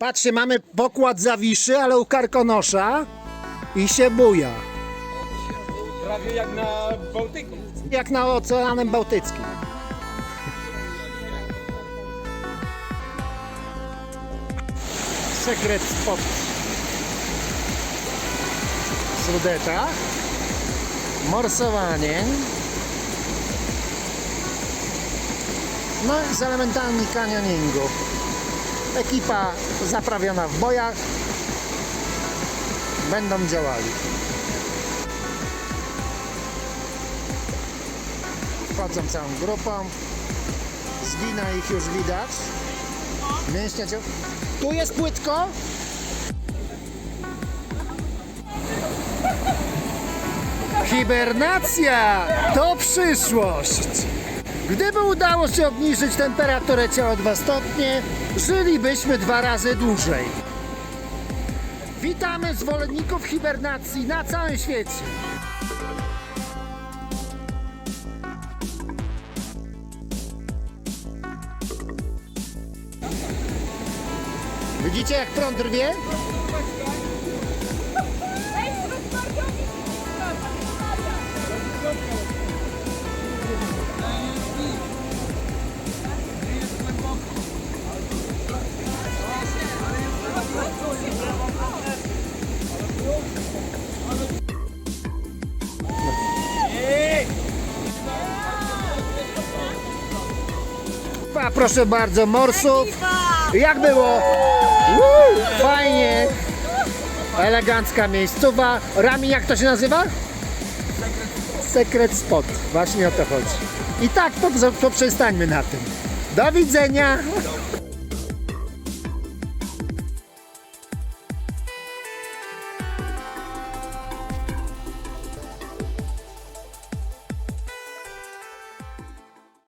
Patrzcie, mamy pokład zawiszy, ale u karkonosza i się buja. Prawie jak na Bałtyku. Jak na Oceanem Bałtyckim. Sekret spot. Sudeta. Morsowanie. No i z elementami kanioningu. Ekipa zaprawiona w bojach. Będą działali. Wchodzą całą grupą. Zgina ich już widać. Mięśnia cię... Tu jest płytko. Hibernacja to przyszłość. Gdyby udało się obniżyć temperaturę ciała o 2 stopnie, żylibyśmy dwa razy dłużej. Witamy zwolenników hibernacji na całym świecie. Widzicie jak prąd rwie? Proszę bardzo, morsów. Jak było? Fajnie. Elegancka miejscowa. Rami, jak to się nazywa? Secret spot. Właśnie o to chodzi. I tak, to, to przestańmy na tym. Do widzenia.